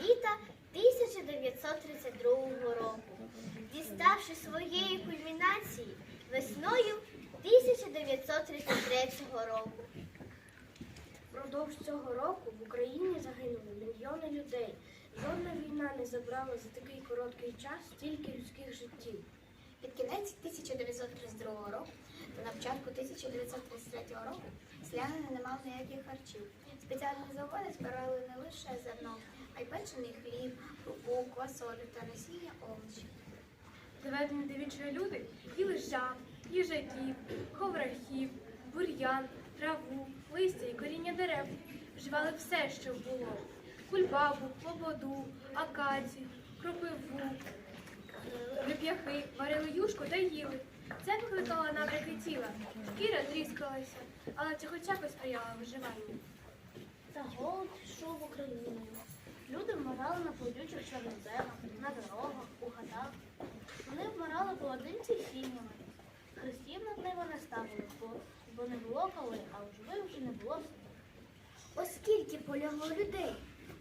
Літа 1932 року, діставши своєї кульмінації весною 1933 року. Впродовж цього року в Україні загинули мільйони людей. Жодна війна не забрала за такий короткий час стільки людських життів. Під кінець 1932 року та на початку 1933 року селянин не мав ніяких харчів. Спеціальні заводи збирали не лише зерно, а печений хліб, крупу, квасолю та насіння овочів. Доведені до відчаю люди їли жаб, їжаків, ховрахів, бур'ян, траву, листя і коріння дерев. Вживали все, що було: кульбабу, лободу, акацію, кропиву, реп'яхи, варили юшку та їли. Це викликало набряки тіла, шкіра тріскалася, але це хоча б сприяла виживанню. Та голод йшов Україною. Люди вмирали на плодючих чорноземах, на дорогах, у хатах. Вони вмирали поодинці сім'ями. Хрестів над ними не ставили, бо, не було коли, а у живих вже не було. Оскільки полягло людей,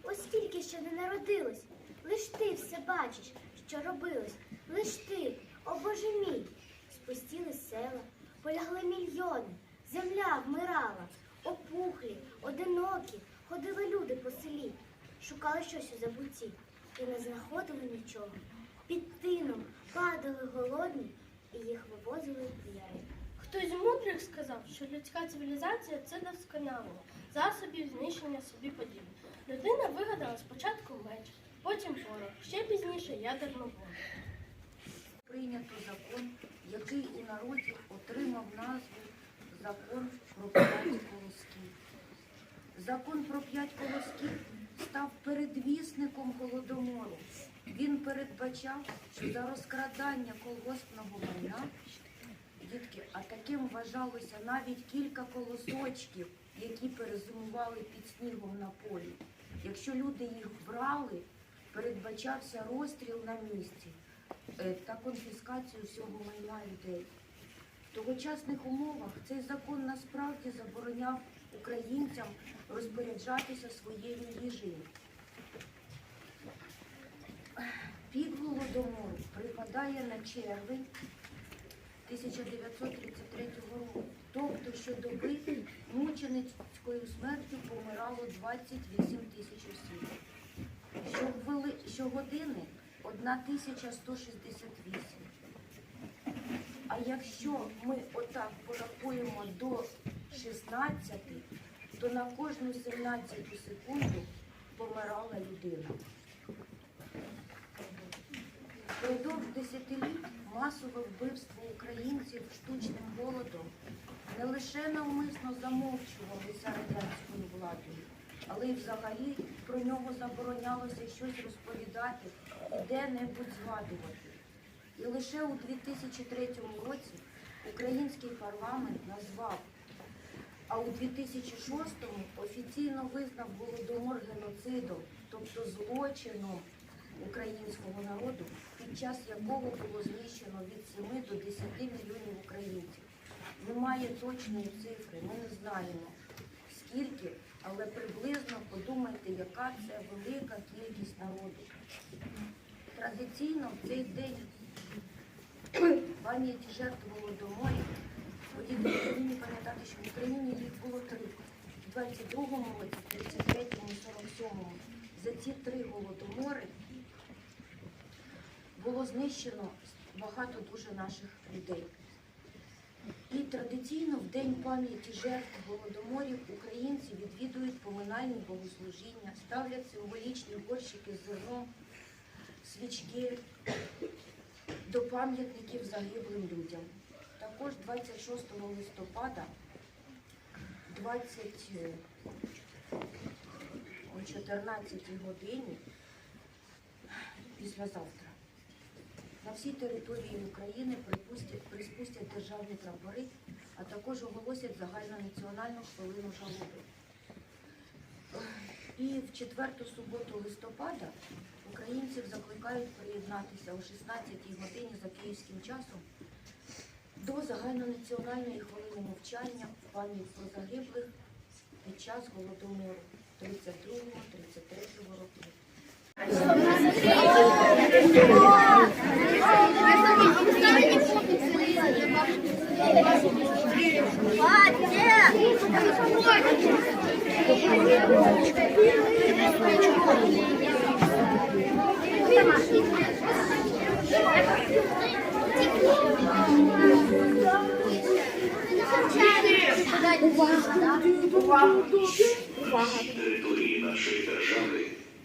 оскільки ще не народилось, лиш ти все бачиш, що робилось, лиш ти, о Боже мій, спустіли села, полягли мільйони, земля вмирала, опухлі, одинокі, ходили люди по селі, шукали щось у забутті і не знаходили нічого. Під тином падали голодні і їх вивозили в яри. Хтось з мудрих сказав, що людська цивілізація це досконалого, засобів знищення собі подібне. Людина вигадала спочатку меч, потім порох, ще пізніше ядерну бомбу. прийнято закон, який у народі отримав назву Закон про п'ять колосків. Закон про п'ять колосків став передвісником голодомору. Він передбачав, що за розкрадання колгоспного майна дітки, а таким вважалося навіть кілька колосочків, які перезимували під снігом на полі. Якщо люди їх брали, передбачався розстріл на місці е, та конфіскацію всього майна людей. В тогочасних умовах цей закон насправді забороняв українцям розпоряджатися своєю їжею. Пік голодомору припадає на червень 1933 року. Тобто щодоби мученицькою смертю помирало 28 тисяч осіб. Щогодини 1168. А якщо ми отак порахуємо до 16, то на кожну 17 секунду помирала людина. Впродовж десятиліть масове вбивство українців штучним голодом не лише навмисно замовчувалися радянською владою, але й взагалі про нього заборонялося щось розповідати і де-небудь згадувати. І лише у 2003 році український парламент назвав, а у 2006-му офіційно визнав голодомор геноцидом, тобто злочином українського народу, під час якого було знищено від 7 до 10 мільйонів українців. Немає точної цифри, ми не знаємо скільки, але приблизно подумайте, яка це велика кількість народу. Традиційно в цей день пам'яті жертв голодоморів повинні пам'ятати, що в Україні їх було три. В 22-му році, 33-му, 47-му. За ці три голодомори було знищено багато дуже наших людей. І традиційно в День пам'яті жертв голодоморів українці відвідують поминальні богослужіння, ставлять символічні горщики з зерном, свічки до пам'ятників загиблим людям. Також 26 листопада 20 о 14 годині післязавтра. На всій території України приспустять державні прапори, а також оголосять загальнонаціональну хвилину жалоби. І в четверту суботу листопада українців закликають приєднатися о 16-й годині за київським часом до загальнонаціональної хвилини мовчання в пам'ять про загиблих під час голодомору 32-33 років. Території нашої держави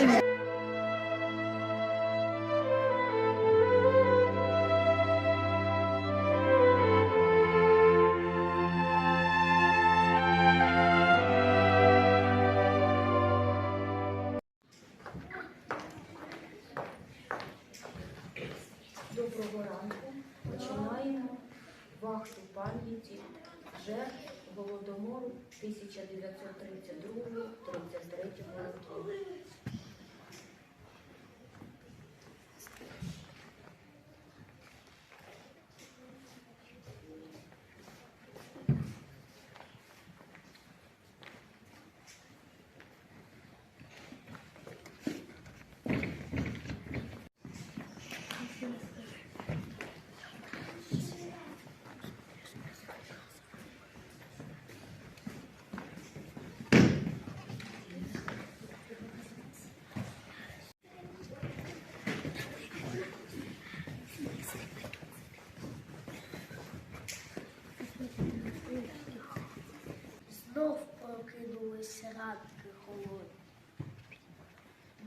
Доброго голодомору 1932-33 років.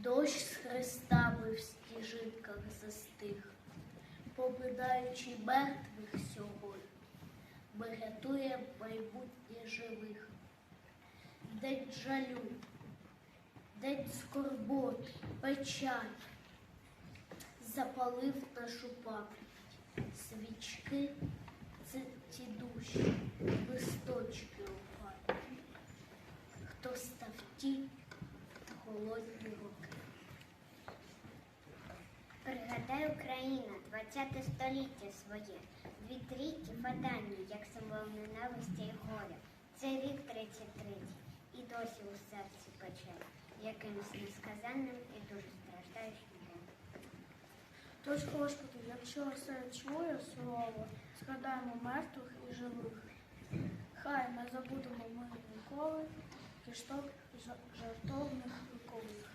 Дощ з хрестами в стіжинках застиг, поминаючи мертвих сьогодні, ми рятуємо майбутнє живих. День жалю, день скорботи, печаль, запалив нашу пам'ять, свічки це ті душі, листочки у пам'яті. Хто став ті голодні роки. Пригадай Україна, 20 століття своє, дві трійки фатальні, як символ ненависті і горя. Це рік 33 і досі у серці пече, як якимось несказанним і дуже страждаючим днем. Тож, Господи, якщо все чує слово, згадаємо мертвих і живих. Хай не забудемо ми ніколи кішток жа- жартовних вікових.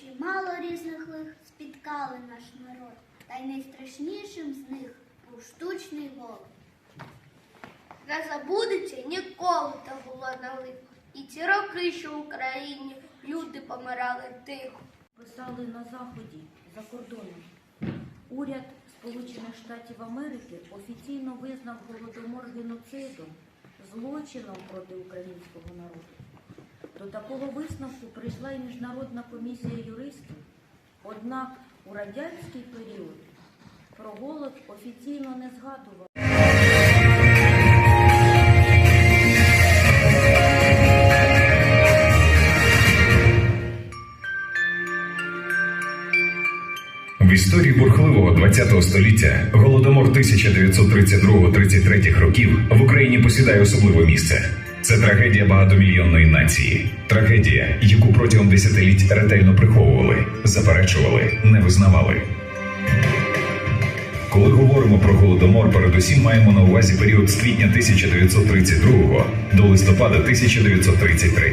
Чимало різних лих спіткали наш народ, та й найстрашнішим з них був штучний голод. Не забудеться ніколи та на лихо. І ці роки, що в Україні люди помирали тихо. Писали на заході за кордоном. Уряд Сполучених Штатів Америки офіційно визнав голодомор геноцидом, злочином проти українського народу. До такого висновку прийшла і міжнародна комісія юристів. Однак у радянський період про голод офіційно не згадували. В історії бурхливого ХХ століття голодомор 1932-33 років в Україні посідає особливе місце. Це трагедія багатомільйонної нації, трагедія, яку протягом десятиліть ретельно приховували, заперечували, не визнавали. Коли говоримо про голодомор, передусім маємо на увазі період з квітня 1932 до листопада 1933.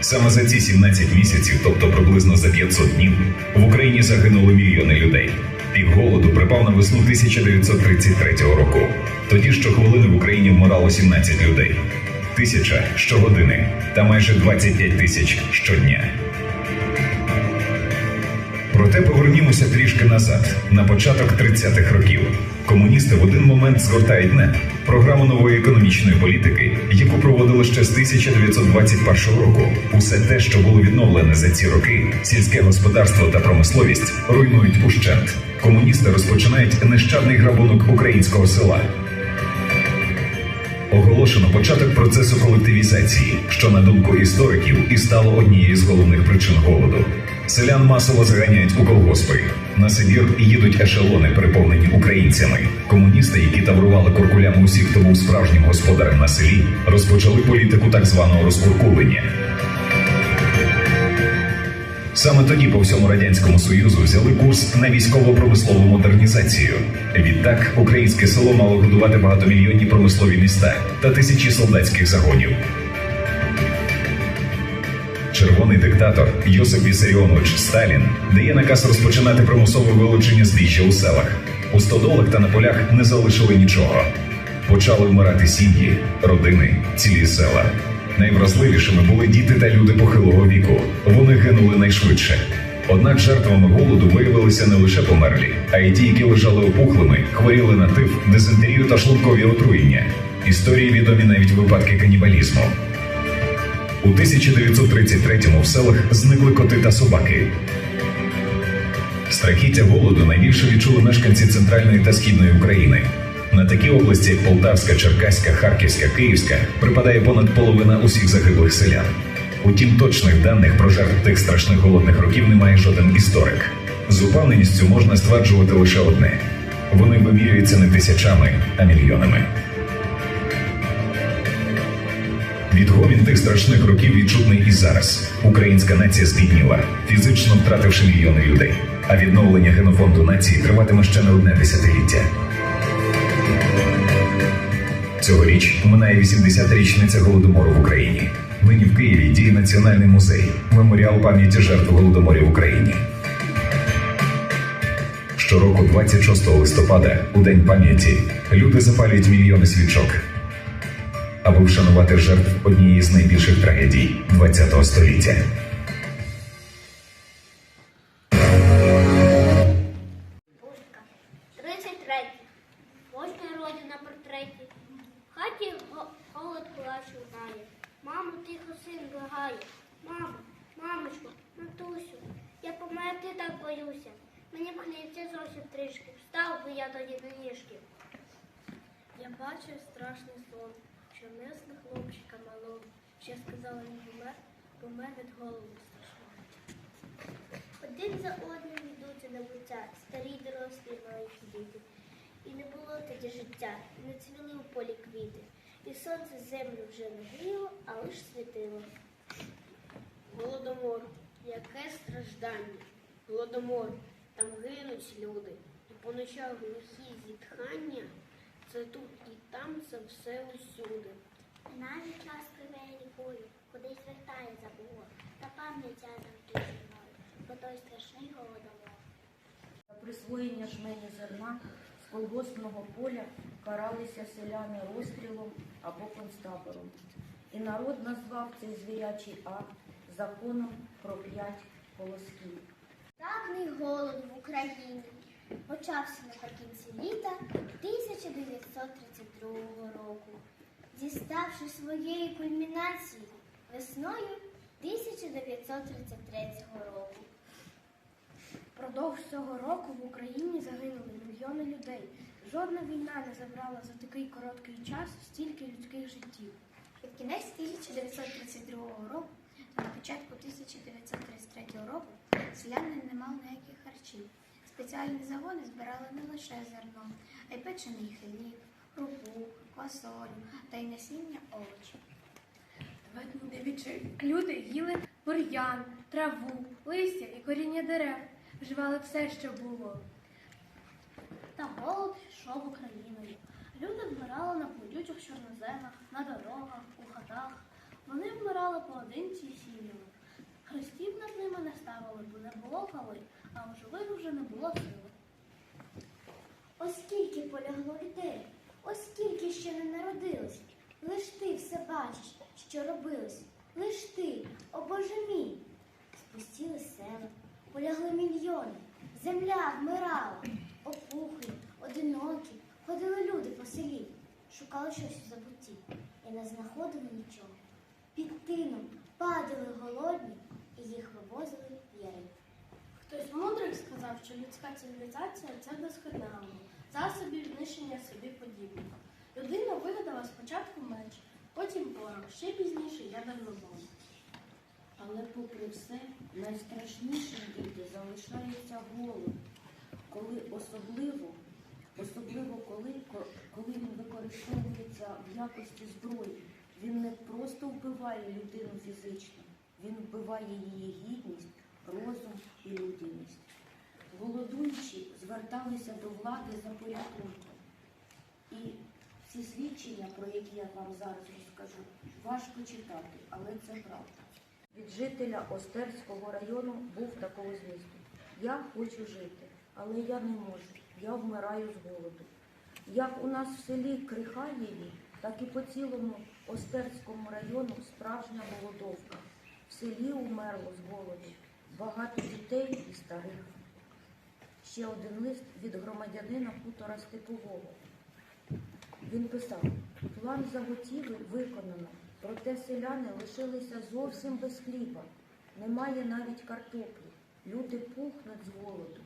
Саме за ці 17 місяців, тобто приблизно за 500 днів, в Україні загинули мільйони людей. Пік голоду припав на весну 1933 року. Тоді щохвилини в Україні вмирало 17 людей, тисяча щогодини та майже 25 тисяч щодня. Проте повернімося трішки назад, на початок 30-х років. Комуністи в один момент згортають НЕП – програму нової економічної політики, яку проводили ще з 1921 року. Усе те, що було відновлене за ці роки, сільське господарство та промисловість руйнують ущент. Комуністи розпочинають нещадний грабунок українського села. Оголошено початок процесу колективізації, що на думку істориків і стало однією з головних причин голоду. Селян масово заганяють у колгоспи. На Сибір їдуть ешелони, переповнені українцями. Комуністи, які таврували куркулями усіх, хто був справжнім господарем на селі, розпочали політику так званого розкуркулення. Саме тоді по всьому радянському союзу взяли курс на військово-промислову модернізацію. Відтак українське село мало годувати багатомільйонні промислові міста та тисячі солдатських загонів. Червоний диктатор Йосип Вісаріонович Сталін дає наказ розпочинати примусове вилучення збіжжя у селах. У стодолах та на полях не залишили нічого. Почали вмирати сім'ї, родини, цілі села. Найвразливішими були діти та люди похилого віку. Вони гинули найшвидше. Однак жертвами голоду виявилися не лише померлі, а й ті, які лежали опухлими, хворіли на тиф, дизентерію та шлункові отруєння. Історії відомі навіть випадки канібалізму. У 1933-му в селах зникли коти та собаки. Страхіття голоду найбільше відчули мешканці центральної та східної України. На такі області, як Полтавська, Черкаська, Харківська, Київська, припадає понад половина усіх загиблих селян. Утім, точних даних про жертв тих страшних голодних років немає жоден історик. З упевненістю можна стверджувати лише одне: вони вимірюються не тисячами, а мільйонами. Відгомін тих страшних років відчутний і зараз. Українська нація збідніла, фізично втративши мільйони людей. А відновлення генофонду нації триватиме ще не одне десятиліття. Цьогоріч минає 80-та річниця голодомору в Україні. Нині в Києві діє Національний музей, меморіал пам'яті жертв голодоморів в Україні. Щороку, 26 листопада, у День пам'яті, люди запалюють мільйони свічок, аби вшанувати жертв однієї з найбільших трагедій ХХ століття. Хлібця трішки. Встав би я тоді на ніжки. Я бачив страшний сон, що несли хлопчика малого. Ще сказала він помер, помер від голоду страшного. Один за одним йдуть на буття, старі дорослі мають діти. І не було тоді життя, і не цвіли у полі квіти. І сонце землю вже не гріло, а лиш світило. Голодомор, яке страждання, голодомор, там гинуть люди, і по ночах глухі зітхання, це тут і там, це все усюди. Навіть час криває лікую, кудись вертає забула, та пам'ять я завжди зі мною, бо той страшний голодомор. За присвоєння жмені зерна з колгоспного поля каралися селяни розстрілом або концтабором. І народ назвав цей звірячий акт законом про п'ять колосків. Давний голод в Україні почався наприкінці літа 1932 року, діставши своєї кульмінації весною 1933 року. Впродовж цього року в Україні загинули мільйони людей. Жодна війна не забрала за такий короткий час стільки людських життів. Під кінець 1932 року та на початку 1933 року селяни не мали ніяких харчів. Спеціальні заводи збирали не лише зерно, а й печений хліб, крупу, квасолю та й насіння овочів. Люди їли бур'ян, траву, листя і коріння дерев, вживали все, що було. Та голод йшов Україною. Люди вмирали на плодючих чорноземах, на дорогах, у хатах. Вони вмирали поодинці і. Хрестів над ними не ставили, бо не було коли, а у живих вже не було сили. Оскільки полягло людей, оскільки ще не народилось, лиш ти все бачиш, що робилось, лиш ти, о Боже мій. Спустіли села, полягли мільйони, земля вмирала, опухлі, одинокі, ходили люди по селі, шукали щось у забутті і не знаходили нічого. Під тином падали голодні і їх вивозили в яри. Хтось мудрий сказав, що людська цивілізація це досконало, засобів знищення собі подібних. Людина вигадала спочатку меч, потім порох, ще пізніше ядерну бомбу. Але попри все, найстрашнішим люди залишається голод, коли особливо, особливо коли, коли він використовується в якості зброї. Він не просто вбиває людину фізично, він вбиває її гідність, розум і людяність. Голодуючі зверталися до влади за порятунком. І всі свідчення, про які я вам зараз розкажу, важко читати, але це правда. Від жителя Остерського району був такого змісту. Я хочу жити, але я не можу. Я вмираю з голоду. Як у нас в селі Крихаєві, так і по цілому Остерському району справжня голодовка. В селі умерло з голоду. Багато дітей і старих. Ще один лист від громадянина хутора Степового. Він писав: план заготівель виконано, проте селяни лишилися зовсім без хліба. Немає навіть картоплі. Люди пухнуть з голоду.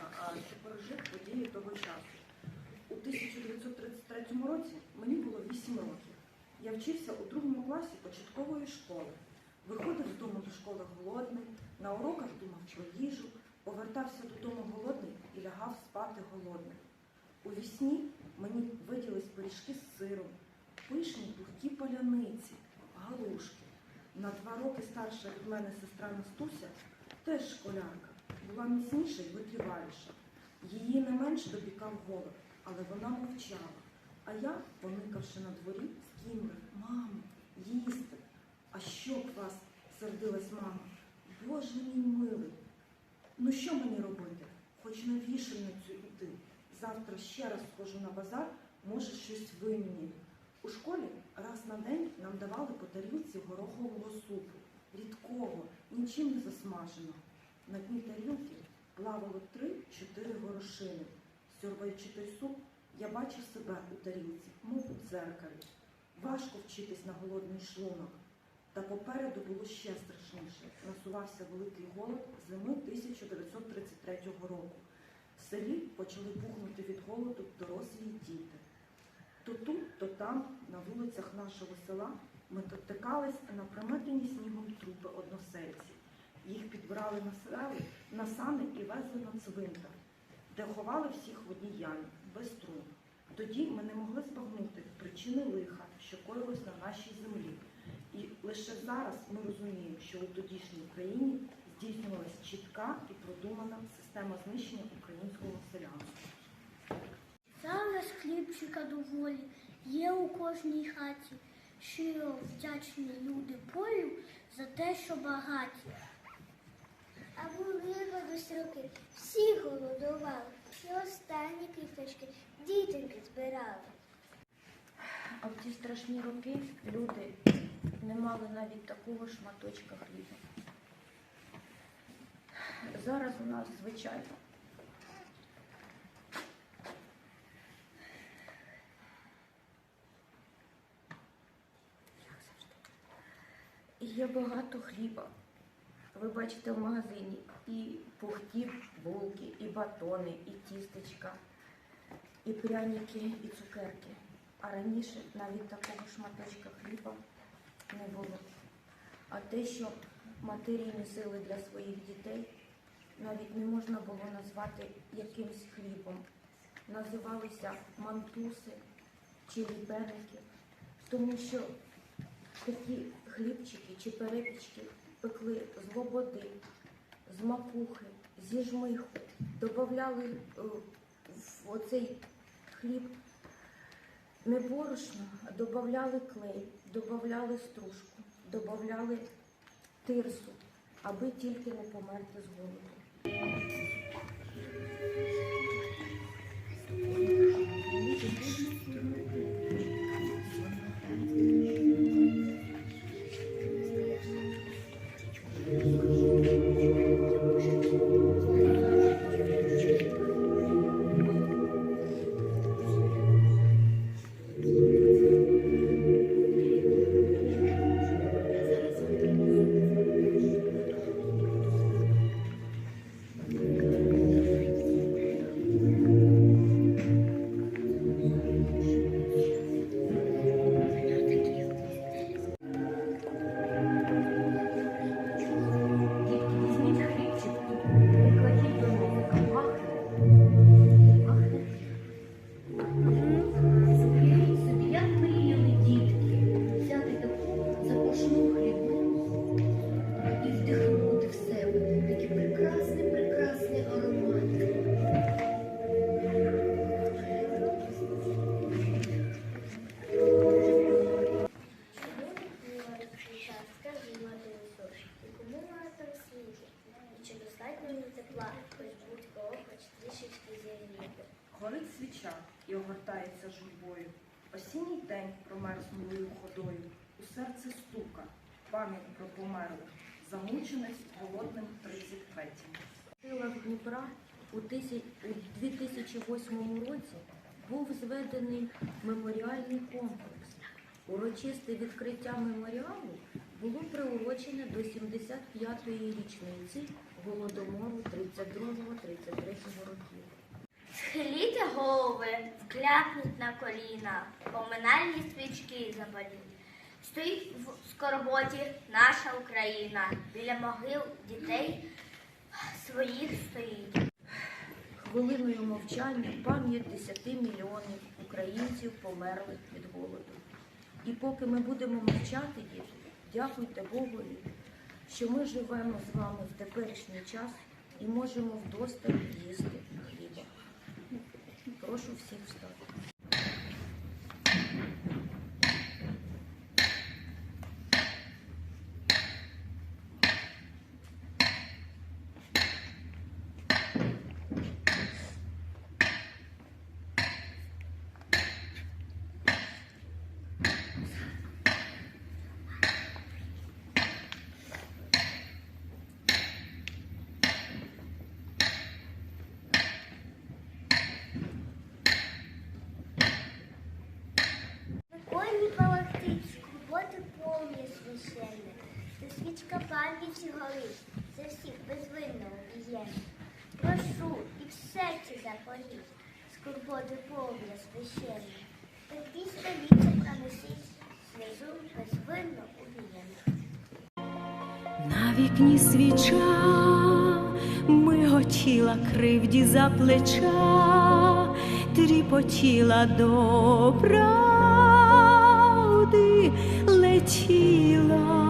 а тепер жив події того часу. У 1933 році мені було 8 років. Я вчився у другому класі початкової школи. Виходив з дому до школи голодний, на уроках думав про їжу, повертався додому голодний і лягав спати голодним. У вісні мені виділись пиріжки з сиром, пишні пухкі поляниці, галушки. На два роки старша від мене сестра Настуся, теж школярка, була міцніша і витриваліша. Її не менш допікав голод, але вона мовчала. А я, поникавши на дворі, скинула, мамо, їсти. А що вас, сердилась мама. Боже мій милий. Ну що мені робити? Хоч на вішальницю йти. Завтра ще раз схожу на базар, може щось вимінюю. У школі раз на день нам давали по тарілці горохового супу, рідкого, нічим не засмаженого. На дні тарілки плавало три-чотири горошини. Сьорбаючи той суп, я бачив себе у тарілці, мов у дзеркалі. Важко вчитись на голодний шлунок. Та попереду було ще страшніше. Насувався великий голод зими 1933 року. В селі почали пухнути від голоду дорослі й діти. То тут, то там, на вулицях нашого села, ми дотикались на приметені снігом трупи односельців. Їх підбирали на сели, на сани і везли на цвинтар, де ховали всіх в одній ямі, без трун. Тоді ми не могли збагнути причини лиха, що коїлось на нашій землі. І лише зараз ми розуміємо, що у тодішній Україні здійснювалася чітка і продумана система знищення українського селянства. Зараз хлібчика доволі є у кожній хаті. Щиро вдячні люди полю за те, що багаті. А були бабусь роки, всі голодували, і останні квіточки дітеньки збирали. А в ті страшні роки люди не мали навіть такого шматочка хліба. Зараз у нас звичайно. Є багато хліба. Ви бачите в магазині і пухті булки, і батони, і тістечка, і пряники, і цукерки. А раніше навіть такого шматочка хліба не було. А те, що матері місили для своїх дітей, навіть не можна було назвати якимсь хлібом. Називалися мантуси чи ліпеники, тому що такі хлібчики чи перепічки пекли з лободи, з макухи, зі жмиху, додавали е, в оцей хліб не борошно, а додавали клей, додавали стружку, додавали тирсу, аби тільки не померти з голоду. Дітки, тепла, будь-кого, хоч трішечки зігріти? Горить свіча і огортається журбою. Осінній день промерзлою ходою. У серце стука, пам'ять про померлих, замученість голодним 33-м. В силах Дніпра у 2008 році був зведений меморіальний комплекс. Урочисте відкриття меморіалу було приурочене до 75-ї річниці Голодомору 32-33 років. Схиліте голови, вклякніть на коліна, поминальні свічки запаліть. Стоїть в скорботі наша Україна, біля могил дітей своїх стоїть. Хвилиною мовчання пам'ять 10 мільйонів українців померлих від голоду. І поки ми будемо мовчати, діти, дякуйте Богові, що ми живемо з вами в теперішній час і можемо вдосталь їсти хліба. Прошу всіх встати. Свічка пам'яті горить, за всіх безвинно обієнне. Прошу і в серці запаліть, скорботи повні священне, такі століття пронесіть, сльозу безвинно убієнне. На вікні свіча миготіла кривді за плеча, тріпотіла до правди, ледь полетіла,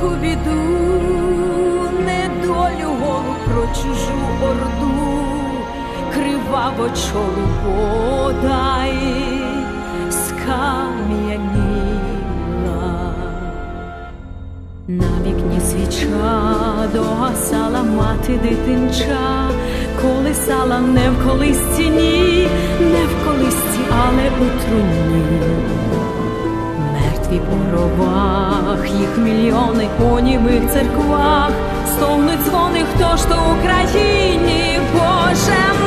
гірку біду, недолю голу, про чужу орду, криваво чолу подай скам'яніла. На вікні свіча догасала мати дитинча, колисала не в колисці, ні, не в колисці, але у труні. Мертві по гробах, їх мільйони по німих церквах, стогнуть дзвони, хто ж то Україні, Боже,